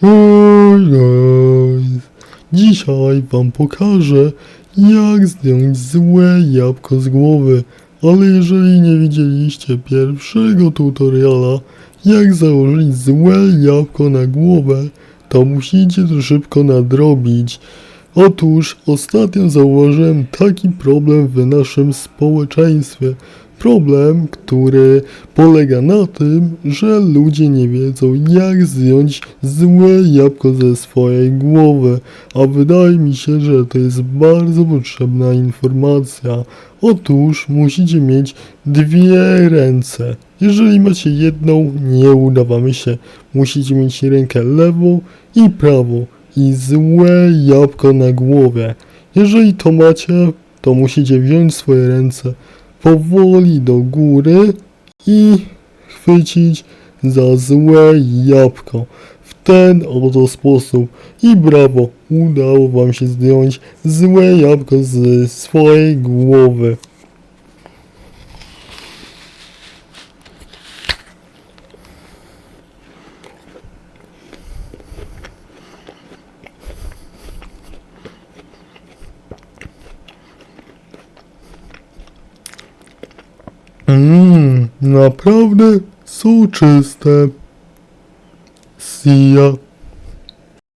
Hej guys! Dzisiaj wam pokażę, jak zdjąć złe jabłko z głowy. Ale jeżeli nie widzieliście pierwszego tutoriala, jak założyć złe jabłko na głowę, to musicie to szybko nadrobić. Otóż ostatnio zauważyłem taki problem w naszym społeczeństwie. Problem, który polega na tym, że ludzie nie wiedzą jak zdjąć złe jabłko ze swojej głowy, a wydaje mi się, że to jest bardzo potrzebna informacja. Otóż musicie mieć dwie ręce. Jeżeli macie jedną, nie uda wam się. Musicie mieć rękę lewą i prawą i złe jabłko na głowie. Jeżeli to macie, to musicie wziąć swoje ręce powoli do góry i chwycić za złe jabłko. W ten oto sposób. I brawo, udało wam się zdjąć złe jabłko z swojej głowy. Mmm, naprawdę soczyste. Sijak.